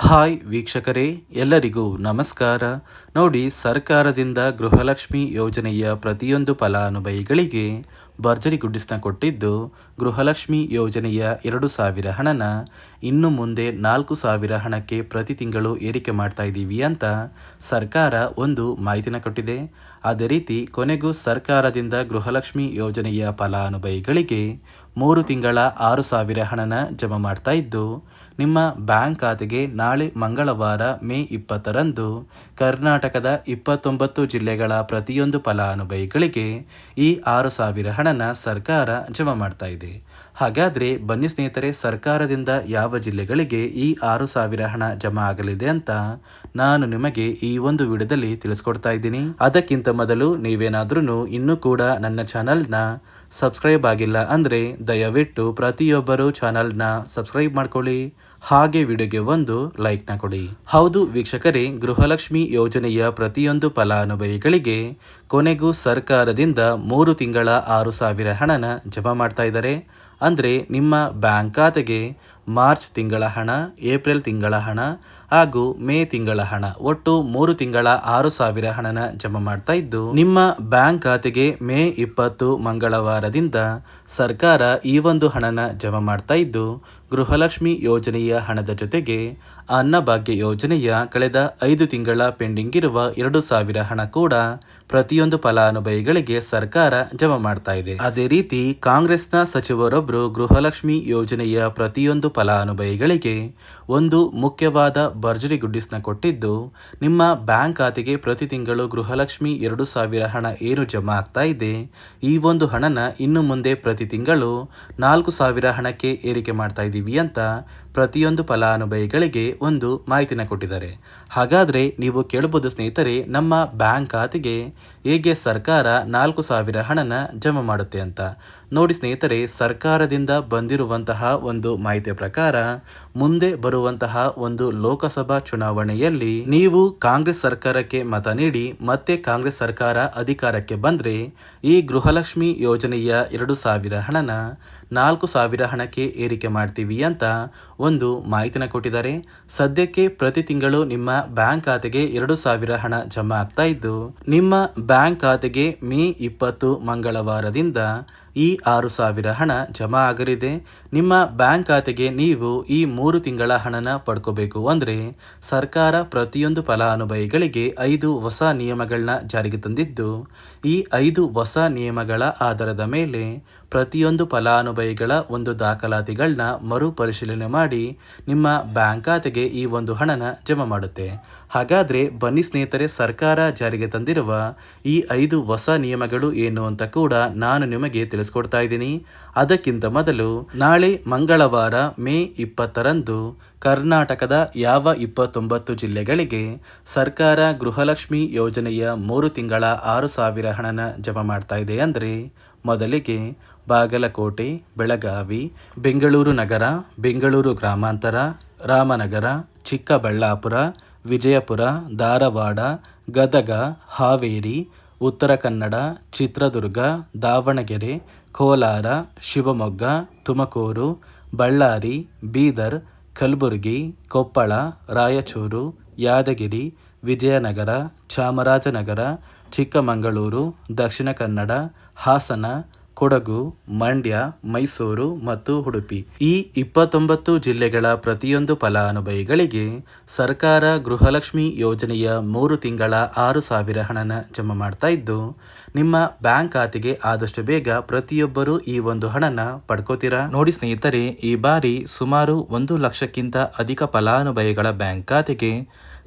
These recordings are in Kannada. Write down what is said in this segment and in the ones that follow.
ಹಾಯ್ ವೀಕ್ಷಕರೇ ಎಲ್ಲರಿಗೂ ನಮಸ್ಕಾರ. ನೋಡಿ ಸರ್ಕಾರದಿಂದ ಗೃಹಲಕ್ಷ್ಮಿ ಯೋಜನೆಯ ಪ್ರತಿಯೊಂದು ಫಲಾನುಭವಿಗಳಿಗೆ ಭರ್ಜರಿ ಗುಡ್ಡಿಸ್ನ ಕೊಟ್ಟಿದ್ದು ಗೃಹಲಕ್ಷ್ಮಿ ಯೋಜನೆಯ ಎರಡು ಸಾವಿರ ಹಣನ. ಇನ್ನು ಮುಂದೆ ನಾಲ್ಕು ಸಾವಿರ ಹಣಕ್ಕೆ ಪ್ರತಿ ತಿಂಗಳು ಏರಿಕೆ ಮಾಡ್ತಾ ಇದ್ದೀವಿ ಅಂತ ಸರ್ಕಾರ ಒಂದು ಮಾಹಿತಿನ ಕೊಟ್ಟಿದೆ. ಅದೇ ರೀತಿ ಕೊನೆಗೂ ಸರ್ಕಾರದಿಂದ ಗೃಹಲಕ್ಷ್ಮಿ ಯೋಜನೆಯ ಫಲಾನುಭವಿಗಳಿಗೆ ಮೂರು ತಿಂಗಳ ಆರು ಸಾವಿರ ಹಣನ ಜಮಾ ಮಾಡ್ತಾ ಇದ್ದು, ನಿಮ್ಮ ಬ್ಯಾಂಕ್ ಖಾತೆಗೆ ನಾಳೆ ಮಂಗಳವಾರ ಮೇ ಇಪ್ಪತ್ತರಂದು ಕರ್ನಾಟಕದ ಇಪ್ಪತ್ತೊಂಬತ್ತು ಜಿಲ್ಲೆಗಳ ಪ್ರತಿಯೊಂದು ಫಲಾನುಭವಿಗಳಿಗೆ ಈ ಆರು ಸಾವಿರ ಹಣನ ಸರ್ಕಾರ ಜಮಾ ಮಾಡ್ತಾ ಇದೆ. ಹಾಗಾದರೆ ಬನ್ನಿ ಸ್ನೇಹಿತರೆ, ಸರ್ಕಾರದಿಂದ ಯಾವ ಜಿಲ್ಲೆಗಳಿಗೆ ಈ ಆರು ಸಾವಿರ ಹಣ ಜಮಾ ಆಗಲಿದೆ ಅಂತ ನಾನು ನಿಮಗೆ ಈ ಒಂದು ವಿಡಿಯೋದಲ್ಲಿ ತಿಳಿಸ್ಕೊಡ್ತಾ ಇದ್ದೀನಿ. ಅದಕ್ಕಿಂತ ಮೊದಲು ನೀವೇನಾದ್ರೂ ಇನ್ನೂ ಕೂಡ ನನ್ನ ಚಾನಲ್ನ ಸಬ್ಸ್ಕ್ರೈಬ್ ಆಗಿಲ್ಲ ಅಂದರೆ ದಯವಿಟ್ಟು ಪ್ರತಿಯೊಬ್ಬರು ಚಾನಲ್ನ ಸಬ್ಸ್ಕ್ರೈಬ್ ಮಾಡ್ಕೊಳ್ಳಿ, ಹಾಗೆ ವಿಡಿಯೋಗೆ ಒಂದು ಲೈಕ್ನ ಕೊಡಿ. ಹೌದು ವೀಕ್ಷಕರೇ, ಗೃಹಲಕ್ಷ್ಮಿ ಯೋಜನೆಯ ಪ್ರತಿಯೊಂದು ಫಲಾನುಭವಿಗಳಿಗೆ ಕೊನೆಗೂ ಸರ್ಕಾರದಿಂದ ಮೂರು ತಿಂಗಳ ಆರು ಸಾವಿರ ಹಣನ ಜಮಾ ಮಾಡ್ತಾ ಇದ್ದಾರೆ. ಅಂದರೆ ನಿಮ್ಮ ಬ್ಯಾಂಕ್ ಖಾತೆಗೆ ಮಾರ್ಚ್ ತಿಂಗಳ ಹಣ ಏಪ್ರಿಲ್ ತಿಂಗಳ ಹಣ ಹಾಗೂ ಮೇ ತಿಂಗಳ ಹಣ. ಒಟ್ಟು ಮೂರು ತಿಂಗಳ ಆರು ಸಾವಿರ ಹಣನ ಜಮಾ ಮಾಡ್ತಾ ಇದ್ದು, ನಿಮ್ಮ ಬ್ಯಾಂಕ್ ಖಾತೆಗೆ ಮೇ ಇಪ್ಪತ್ತು ಮಂಗಳವಾರದಿಂದ ಸರ್ಕಾರ ಈ ಒಂದು ಹಣನ ಜಮಾ ಮಾಡ್ತಾ ಇದ್ದು, ಗೃಹಲಕ್ಷ್ಮಿ ಯೋಜನೆಯ ಹಣದ ಜೊತೆಗೆ ಅನ್ನಭಾಗ್ಯ ಯೋಜನೆಯ ಕಳೆದ ಐದು ತಿಂಗಳ ಪೆಂಡಿಂಗ್ ಇರುವ ಎರಡು ಸಾವಿರ ಹಣ ಕೂಡ ಪ್ರತಿಯೊಂದು ಫಲಾನುಭವಿಗಳಿಗೆ ಸರ್ಕಾರ ಜಮಾ ಮಾಡ್ತಾ ಇದೆ. ಅದೇ ರೀತಿ, ಕಾಂಗ್ರೆಸ್ನ ಸಚಿವರೊಬ್ಬರು ಗೃಹಲಕ್ಷ್ಮಿ ಯೋಜನೆಯ ಪ್ರತಿಯೊಂದು ಫಲಾನುಭವಿಗಳಿಗೆ ಒಂದು ಮುಖ್ಯವಾದ ಭರ್ಜರಿ ಗುಡ್ಡಿಸ್ನ ಕೊಟ್ಟಿದ್ದು, ನಿಮ್ಮ ಬ್ಯಾಂಕ್ ಖಾತೆಗೆ ಪ್ರತಿ ತಿಂಗಳು ಗೃಹಲಕ್ಷ್ಮಿ ಎರಡು ಸಾವಿರ ಹಣ ಏನು ಜಮಾ ಆಗ್ತಾ ಇದೆ? ಈ ಒಂದು ಹಣನ ಇನ್ನು ಮುಂದೆ ಪ್ರತಿ ತಿಂಗಳು ನಾಲ್ಕು ಸಾವಿರ ಹಣಕ್ಕೆ ಏರಿಕೆ ಮಾಡ್ತಾ ಇದ್ದೀವಿ ಅಂತ ಪ್ರತಿಯೊಂದು ಫಲಾನುಭವಿಗಳಿಗೆ ಒಂದು ಮಾಹಿತಿನ ಕೊಟ್ಟಿದ್ದಾರೆ. ಹಾಗಾದರೆ ನೀವು ಕೇಳಬಹುದು ಸ್ನೇಹಿತರೆ, ನಮ್ಮ ಬ್ಯಾಂಕ್ ಖಾತೆಗೆ ಹೇಗೆ ಸರ್ಕಾರ ನಾಲ್ಕು ಸಾವಿರ ಹಣನ ಜಮಾ ಮಾಡುತ್ತೆ ಅಂತ? ನೋಡಿ ಸ್ನೇಹಿತರೆ, ಸರ್ಕಾರದಿಂದ ಬಂದಿರುವಂತಹ ಒಂದು ಮಾಹಿತಿಯ ಪ್ರಕಾರ, ಮುಂದೆ ಬರುವಂತಹ ಒಂದು ಲೋಕಸಭಾ ಚುನಾವಣೆಯಲ್ಲಿ ನೀವು ಕಾಂಗ್ರೆಸ್ ಸರ್ಕಾರಕ್ಕೆ ಮತ ನೀಡಿ, ಮತ್ತೆ ಕಾಂಗ್ರೆಸ್ ಸರ್ಕಾರ ಅಧಿಕಾರಕ್ಕೆ ಬಂದರೆ, ಈ ಗೃಹಲಕ್ಷ್ಮಿ ಯೋಜನೆಯ ಎರಡು ಸಾವಿರ ಹಣನ ನಾಲ್ಕು ಸಾವಿರ ಹಣಕ್ಕೆ ಏರಿಕೆ ಮಾಡ್ತೀವಿ ಅಂತ ಒಂದು ಮಾಹಿತಿನ ಕೊಟ್ಟಿದ್ದಾರೆ. ಸದ್ಯಕ್ಕೆ ಪ್ರತಿ ತಿಂಗಳು ನಿಮ್ಮ ಬ್ಯಾಂಕ್ ಖಾತೆಗೆ ಎರಡು ಸಾವಿರ ಹಣ ಜಮಾ ಆಗ್ತಾ ಇದ್ದು, ನಿಮ್ಮ ಬ್ಯಾಂಕ್ ಖಾತೆಗೆ ಮೇ ಇಪ್ಪತ್ತು ಮಂಗಳವಾರದಿಂದ ಈ ಆರು ಸಾವಿರ ಹಣ ಜಮಾ ಆಗಲಿದೆ. ನಿಮ್ಮ ಬ್ಯಾಂಕ್ ಖಾತೆಗೆ ನೀವು ಈ ಮೂರು ತಿಂಗಳ ಹಣನ ಪಡ್ಕೋಬೇಕು ಅಂದರೆ ಸರ್ಕಾರ ಪ್ರತಿಯೊಂದು ಫಲಾನುಭವಿಗಳಿಗೆ ಐದು ಹೊಸ ನಿಯಮಗಳನ್ನ ಜಾರಿಗೆ ತಂದಿದ್ದು, ಈ ಐದು ಹೊಸ ನಿಯಮಗಳ ಆಧಾರದ ಮೇಲೆ ಪ್ರತಿಯೊಂದು ಫಲಾನುಭವಿಗಳ ಒಂದು ದಾಖಲಾತಿಗಳನ್ನ ಮರುಪರಿಶೀಲನೆ ಮಾಡಿ ನಿಮ್ಮ ಬ್ಯಾಂಕ್ ಖಾತೆಗೆ ಈ ಒಂದು ಹಣನ ಜಮಾ ಮಾಡುತ್ತೆ. ಹಾಗಾದರೆ ಬನ್ನಿ ಸ್ನೇಹಿತರೆ, ಸರ್ಕಾರ ಜಾರಿಗೆ ತಂದಿರುವ ಈ ಐದು ಹೊಸ ನಿಯಮಗಳು ಏನು ಅಂತ ಕೂಡ ನಾನು ನಿಮಗೆ ತಿಳಿಸ್ಕೊಡ್ತಾ ಇದ್ದೀನಿ. ಅದಕ್ಕಿಂತ ಮೊದಲು ನಾಳೆ ಮಂಗಳವಾರ ಮೇ ಇಪ್ಪತ್ತರಂದು ಕರ್ನಾಟಕದ ಯಾವ ಇಪ್ಪತ್ತೊಂಬತ್ತು ಜಿಲ್ಲೆಗಳಿಗೆ ಸರ್ಕಾರ ಗೃಹಲಕ್ಷ್ಮಿ ಯೋಜನೆಯ ಮೂರು ತಿಂಗಳ ಆರು ಸಾವಿರ ಹಣನ ಜಮಾ ಮಾಡ್ತಾ ಇದೆ ಅಂದರೆ ಮೊದಲಿಗೆ ಬಾಗಲಕೋಟೆ, ಬೆಳಗಾವಿ, ಬೆಂಗಳೂರು ನಗರ, ಬೆಂಗಳೂರು ಗ್ರಾಮಾಂತರ, ರಾಮನಗರ, ಚಿಕ್ಕಬಳ್ಳಾಪುರ, ವಿಜಯಪುರ, ಧಾರವಾಡ, ಗದಗ, ಹಾವೇರಿ, ಉತ್ತರ ಕನ್ನಡ, ಚಿತ್ರದುರ್ಗ, ದಾವಣಗೆರೆ, ಕೋಲಾರ, ಶಿವಮೊಗ್ಗ, ತುಮಕೂರು, ಬಳ್ಳಾರಿ, ಬೀದರ್, ಕಲಬುರಗಿ, ಕೊಪ್ಪಳ, ರಾಯಚೂರು, ಯಾದಗಿರಿ, ವಿಜಯನಗರ, ಚಾಮರಾಜನಗರ ಚಿಕ್ಕಮಗಳೂರು, ದಕ್ಷಿಣ ಕನ್ನಡ, ಹಾಸನ, ಕೊಡಗು, ಮಂಡ್ಯ, ಮೈಸೂರು ಮತ್ತು ಉಡುಪಿ. ಈ ಇಪ್ಪತ್ತೊಂಬತ್ತು ಜಿಲ್ಲೆಗಳ ಪ್ರತಿಯೊಂದು ಫಲಾನುಭವಿಗಳಿಗೆ ಸರ್ಕಾರ ಗೃಹಲಕ್ಷ್ಮಿ ಯೋಜನೆಯ ಮೂರು ತಿಂಗಳ ಆರು ಸಾವಿರ ಹಣನ ಜಮಾ ಮಾಡ್ತಾ ಇದ್ದು, ನಿಮ್ಮ ಬ್ಯಾಂಕ್ ಖಾತೆಗೆ ಆದಷ್ಟು ಬೇಗ ಪ್ರತಿಯೊಬ್ಬರು ಈ ಒಂದು ಹಣನ ಪಡ್ಕೋತೀರಾ? ನೋಡಿ ಸ್ನೇಹಿತರೆ, ಈ ಬಾರಿ ಸುಮಾರು ಒಂದು ಲಕ್ಷಕ್ಕಿಂತ ಅಧಿಕ ಫಲಾನುಭವಿಗಳ ಬ್ಯಾಂಕ್ ಖಾತೆಗೆ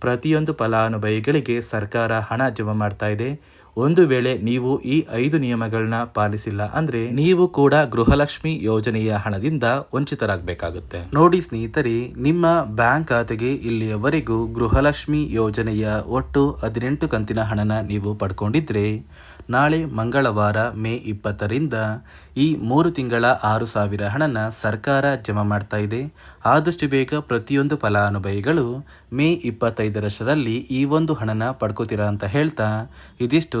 ಪ್ರತಿಯೊಂದು ಫಲಾನುಭವಿಗಳಿಗೆ ಸರ್ಕಾರ ಹಣ ಜಮಾ ಮಾಡ್ತಾ ಇದೆ. ಒಂದು ವೇಳೆ ನೀವು ಈ ಐದು ನಿಯಮಗಳನ್ನ ಪಾಲಿಸಿಲ್ಲ ಅಂದ್ರೆ ನೀವು ಕೂಡ ಗೃಹಲಕ್ಷ್ಮಿ ಯೋಜನೆಯ ಹಣದಿಂದ ವಂಚಿತರಾಗಬೇಕಾಗುತ್ತೆ. ನೋಡಿ ಸ್ನೇಹಿತರೆ, ನಿಮ್ಮ ಬ್ಯಾಂಕ್ ಖಾತೆಗೆ ಇಲ್ಲಿಯವರೆಗೂ ಗೃಹಲಕ್ಷ್ಮಿ ಯೋಜನೆಯ ಒಟ್ಟು ಹದಿನೆಂಟು ಕಂತಿನ ಹಣನ ನೀವು ಪಡ್ಕೊಂಡಿದ್ರೆ, ನಾಳೆ ಮಂಗಳವಾರ ಮೇ ಇಪ್ಪತ್ತರಿಂದ ಈ ಮೂರು ತಿಂಗಳ ಆರು ಸಾವಿರ ಹಣನ ಸರ್ಕಾರ ಜಮಾ ಮಾಡ್ತಾ ಇದೆ. ಆದಷ್ಟು ಬೇಗ ಪ್ರತಿಯೊಂದು ಫಲಾನುಭವಿಗಳು ಮೇ ಇಪ್ಪತ್ತೈದರಷ್ಟರಲ್ಲಿ ಈ ಒಂದು ಹಣನ ಪಡ್ಕೋತೀರಾ ಅಂತ ಹೇಳ್ತಾ, ಇದಿಷ್ಟು